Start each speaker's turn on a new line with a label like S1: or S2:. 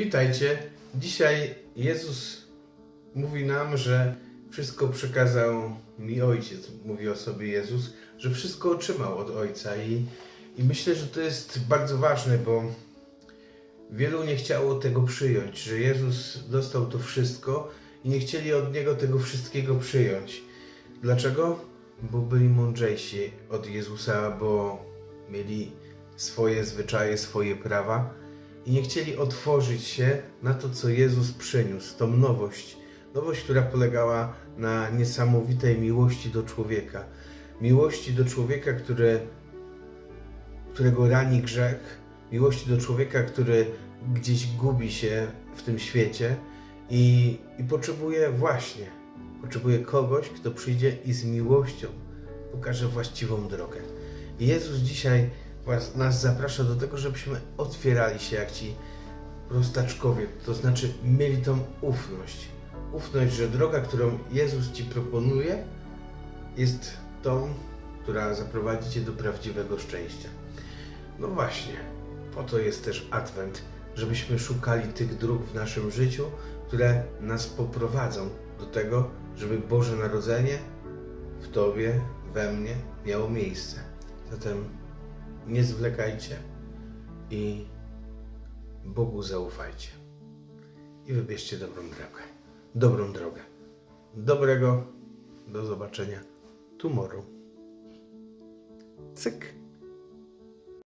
S1: Witajcie. Dzisiaj Jezus mówi nam, że wszystko przekazał mi Ojciec. Mówi o sobie Jezus, że wszystko otrzymał od Ojca i, i myślę, że to jest bardzo ważne, bo wielu nie chciało tego przyjąć, że Jezus dostał to wszystko i nie chcieli od Niego tego wszystkiego przyjąć. Dlaczego? Bo byli mądrzejsi od Jezusa, bo mieli swoje zwyczaje, swoje prawa i nie chcieli otworzyć się na to, co Jezus przyniósł, tą nowość. Nowość, która polegała na niesamowitej miłości do człowieka. Miłości do człowieka, który, którego rani grzech, miłości do człowieka, który gdzieś gubi się w tym świecie i, i potrzebuje właśnie, potrzebuje kogoś, kto przyjdzie i z miłością pokaże właściwą drogę. I Jezus dzisiaj nas zaprasza do tego, żebyśmy otwierali się jak ci prostaczkowie, to znaczy mieli tą ufność. Ufność, że droga, którą Jezus ci proponuje, jest tą, która zaprowadzi cię do prawdziwego szczęścia. No właśnie, po to jest też Adwent, żebyśmy szukali tych dróg w naszym życiu, które nas poprowadzą do tego, żeby Boże Narodzenie w Tobie, we mnie miało miejsce. Zatem nie zwlekajcie i Bogu zaufajcie. I wybierzcie dobrą drogę. Dobrą drogę. Dobrego. Do zobaczenia tomorrow. Cyk.